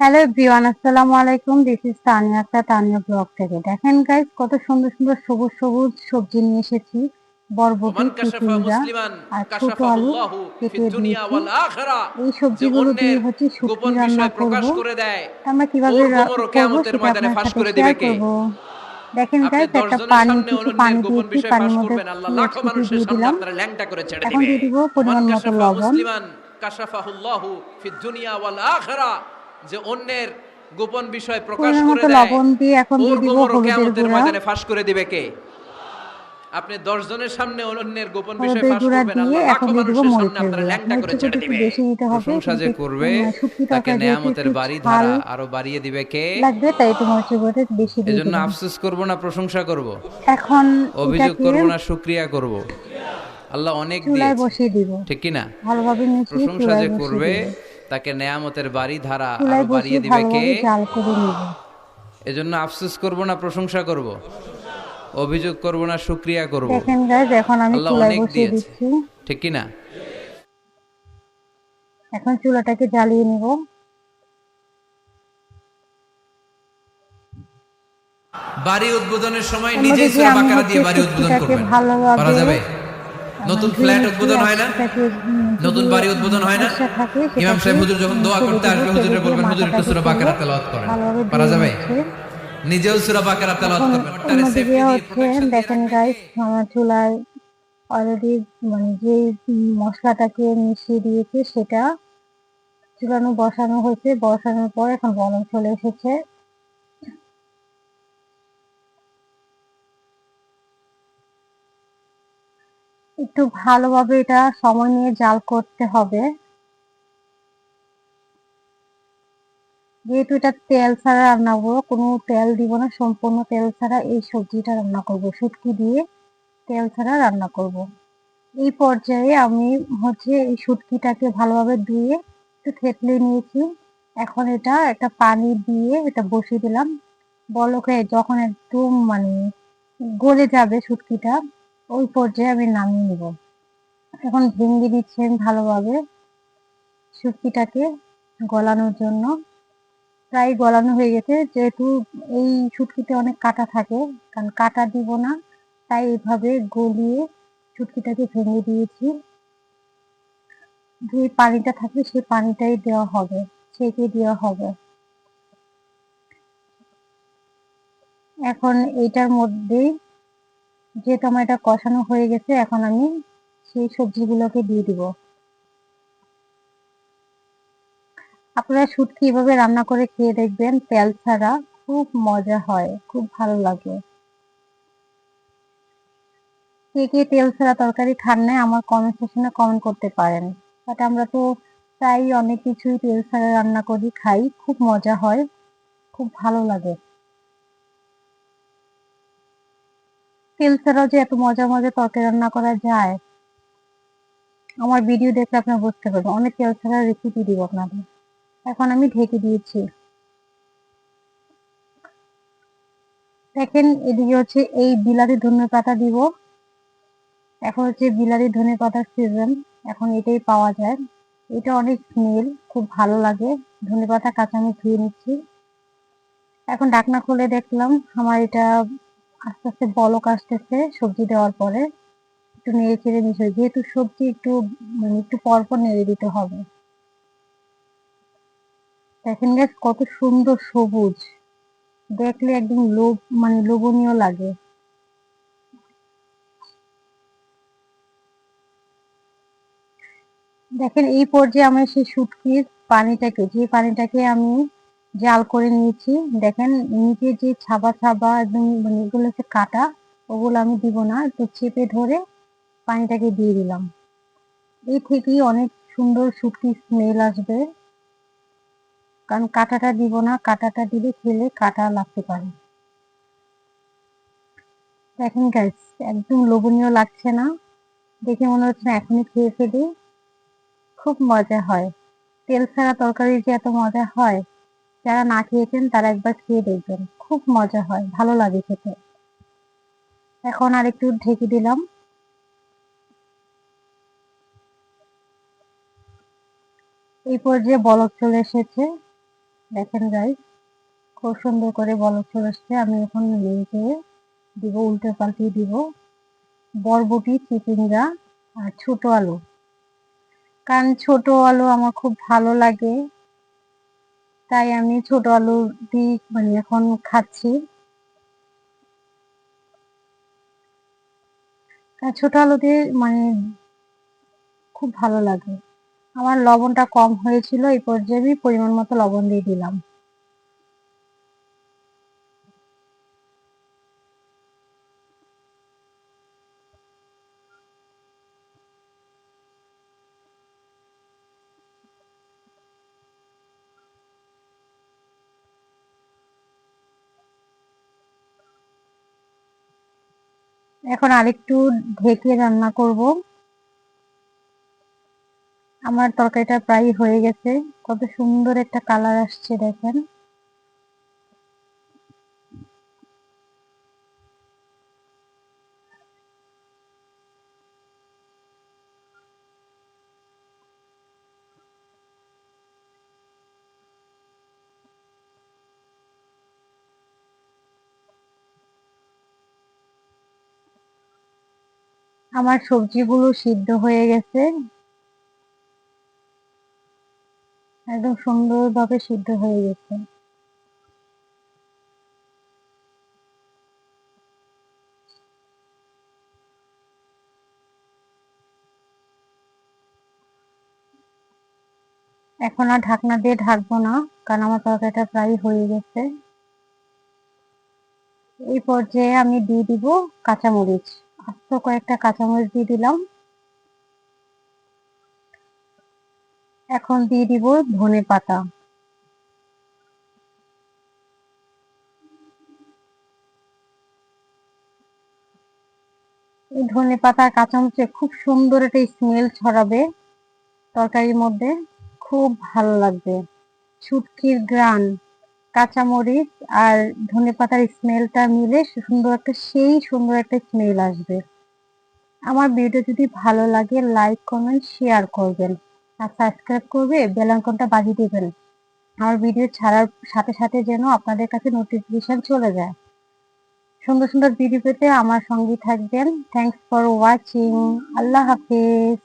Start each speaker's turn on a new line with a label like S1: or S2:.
S1: Hello everyone আসসালামু আলাইকুম। This is Tania একটা তানিয়া ব্লগ থেকে। দেখেন গাইস কত সুন্দর সুন্দর সবুজ সবুজ সবজি নিয়ে এসেছি। বরবটি চিচিঙ্গা আর ছোট আলু কেটে দিয়েছি এই সবজিগুলো দিয়ে হচ্ছে
S2: শুকনো
S1: রান্না করব। আমরা কীভাবে করব সেটা আপনার সাথে শেয়ার করব। দেখেন গাইস একটা পানি কিছু পানি দিয়েছি পানির মধ্যে দিয়ে দিলাম। এখন দিয়ে দিব পরিমাণ মতো লবণ।
S2: কাশাফাহুল্লাহু ফিদ দুনিয়া ওয়াল আখিরা। যে অন্যের গোপন বিষয় প্রকাশ করে দেয়
S1: এখন
S2: ওর
S1: দিব
S2: কিয়ামতের ময়দানে ফাঁস করে দিবে কে? আপনি দশ জনের সামনে অন্যের গোপন বিষয় ফাঁস করবেন আল্লাহ লাখো মানুষের সামনে আপনারা ল্যাংটা করে ছেড়ে দিবে। প্রশংসা যে করবে তাকে নেয়ামতের বাড়ি ধারা আরও বাড়িয়ে দিবে কে?
S1: লাগবে তাই বেশি দিয়ে
S2: এজন্য আফসোস করব না প্রশংসা করব।
S1: এখন
S2: অভিযোগ করব না শুকরিয়া করব। আল্লাহ অনেক দিয়েছে।
S1: দিব।
S2: ঠিক কি না
S1: ভালোভাবে
S2: প্রশংসা যে করবে
S1: দিব।
S2: তাকে নেয়ামতের বাড়ি ধারা আরও বাড়িয়ে দিবে কে? এজন্য আফসোস করব না প্রশংসা করব। অভিযোগ করব না শুকরিয়া করব।
S1: দেখেন এখন আমি চুলায় বসিয়ে দিচ্ছি।
S2: ঠিক কি না
S1: এখন চুলাটাকে জ্বালিয়ে নিব।
S2: বাড়ি উদ্বোধনের সময় নিজেই সূরা বাকারা দিয়ে বাড়ি উদ্বোধন করবেন।
S1: ভালোভাবে
S2: পারা যাবে? নতুন
S1: ধুয়ে
S2: ফ্ল্যাট উদ্বোধন হয় না। নতুন বাড়ি উদ্বোধন হয় না। ইমাম সাহেব হুজুর যখন দোয়া করতে আসবে হুজুরে বলবেন হুজুর একটু সূরা বাকারা তেলাওয়াত করেন। পারা যাবে? নিজেও সূরা বাকারা তেলাওয়াত করবেন ওটারে সেফটি দিয়ে
S1: দেখেন গাইস আমার চুলায় অলরেডি মানে যে মশলাটাকে মিশিয়ে দিয়েছে সেটা চুলানো বসানো হয়েছে। বসানোর পর এখন গরম চলে এসেছে। একটু ভালোভাবে এটা সময় নিয়ে জাল করতে হবে। যেহেতু এটা তেল ছাড়া রান্না করব, কোনো তেল দিব না, সম্পূর্ণ তেল ছাড়া এই সবজিটা রান্না করব। শুটকি দিয়ে তেল ছাড়া রান্না করব। এই পর্যায়ে আমি হচ্ছে এই শুটকিটাকে ভালোভাবে ধুয়ে একটু থেতলে নিয়েছি। এখন এটা একটা পানি দিয়ে এটা বসিয়ে দিলাম। বলক যখন একদম মানে গলে যাবে শুটকিটা ওই পর্যায়ে আমি নামিয়ে নিব। এখন ভেঙে দিচ্ছি আমি ভালোভাবে শুটকিটাকে গলানোর জন্য। প্রায় গলানো হয়ে গেছে, যেহেতু এই শুটকিতে অনেক কাটা থাকে, কারণ কাটা দিব না, তাই এভাবে গলিয়ে শুটকিটাকে ভেঙে দিয়েছি। যে পানিটা থাকবে সেই পানিটাই দেওয়া হবে, ছেঁকে দেওয়া হবে। এখন এইটার মধ্যেই যেহেতু আমার এটা কষানো হয়ে গেছে, এখন আমি সেই সবজিগুলোকে দিয়ে দিব। আপনারা শুটকি এভাবে রান্না করে খেয়ে দেখবেন, তেল ছাড়া খুব মজা হয়, খুব ভালো লাগে। কে কে তেল ছাড়া তরকারি খান না আমার কমেন্ট সেকশনে কমেন্ট করতে পারেন। বাট আমরা তো প্রায় অনেক কিছুই তেল ছাড়া রান্না করি, খাই, খুব মজা হয়, খুব ভালো লাগে। তেল ছাড়াও যে এত মজা মজা তরকারি রান্না করা যায়, আমার ভিডিও দেখলে আপনারা বুঝতে পারবেন। অনেক তেল ছাড়া রেসিপি দিব আপনাদের। এখন আমি ঢেকে দিয়েছি। দেখেন, এদিকে হচ্ছে এই বিলাতি ধনে পাতা দিব। এখন হচ্ছে বিলাতি ধনে পাতার সিজন এখন এটাই পাওয়া যায়। এটা অনেক স্মেল খুব ভালো লাগে। ধনে পাতা কাঁচা আমি ধুয়ে নিচ্ছি। এখন ঢাকনা খুলে দেখলাম, আমার এটা আস্তে আস্তে বলক আসতেছে, সবজি দেওয়ার পরে একটু নেড়ে চেড়ে মিশিয়ে, যেহেতু সবজি একটু মানে একটু পর পর নেড়ে দিতে হবে। দেখেন গাছ কত সুন্দর সবুজ। দেখলে একদম লোভ মানে লোভনীয় লাগে। দেখেন এই পর্যায়ে আমি সেই শুটকির পানিটাকে, যে পানিটাকে আমি জাল করে নিয়েছি। দেখেন, নিচে যে ছাবা ছাবা একদম মানে এগুলো হচ্ছে কাটা, ওগুলো আমি দিব না, একটু চেপে ধরে পানিটাকে দিয়ে দিলাম। এই থেকেই অনেক সুন্দর শুটকি স্মেল আসবে। কারণ কাঁটাটা দিব না, কাঁটাটা দিলে খেলে কাঁটা লাগতে পারে। দেখেন গাইস একদম লোভনীয় লাগছে না। দেখে মনে হচ্ছে না এখনই খেয়ে ফেলি। খুব মজা হয়। তেল ছাড়া তরকারি যে এত মজা হয়। যারা না খেয়েছেন তারা একবার খেয়ে দেখবেন। খুব মজা হয়, ভালো লাগে খেতে। এখন আর একটু ঢেকে দিলাম। এই পর্যায়ে বলক চলে এসেছে, দেখেন গাই খুব সুন্দর করে বলক চলে আসছে আমি এখন নিয়ে দিব, উল্টে পাল্টিয়ে দিব। বরবটি, চিচিঙ্গা আর ছোট আলু। কারণ ছোট আলু আমার খুব ভালো লাগে। তাই আমি ছোট আলু দিয়ে মানে এখন খাচ্ছি। ছোট আলু দিয়ে মানে খুব ভালো লাগে। আমার লবণটা কম হয়েছিল, এই পর্যায়ে আমি পরিমাণ মতো লবণ দিয়ে দিলাম। এখন আরেকটু ঢেকে রান্না করব। আমার তরকারিটা প্রায় হয়ে গেছে। কত সুন্দর একটা কালার আসছে দেখেন। আমার সবজিগুলো সিদ্ধ হয়ে গেছে। একদম সুন্দরভাবে সিদ্ধ হয়ে গেছে। এখন আর ঢাকনা দিয়ে ঢাকবো না, কারণ আমার তরকারিটা প্রায় হয়ে গেছে। এই পর্যায়ে আমি দিয়ে দিব কাঁচামরিচ। আস্ত কয়েকটা কাঁচামরিচ দিয়ে দিলাম। এখন দিয়ে দিব ধনে পাতা। এই ধনে পাতা কাঁচামরিচে খুব সুন্দর একটা স্মেল ছড়াবে তরকারির মধ্যে। খুব ভালো লাগবে। শুটকির গ্রান কাঁচামরিচ আর ধনে পাতার স্মেলটা মিলে সুন্দর একটা, সেই সুন্দর একটা স্মেল আসবে। আমার ভিডিও যদি ভালো লাগে লাইক কমেন্ট শেয়ার করবেন আর সাবস্ক্রাইব করবে বেল আইকনটা বাজিয়ে দিবেন। আমার ভিডিও ছাড়ার সাথে সাথে যেন আপনাদের কাছে নোটিফিকেশন চলে যায়। সুন্দর সুন্দর ভিডিও পেতে আমার সঙ্গে থাকবেন। Thanks for watching Allah Hafiz.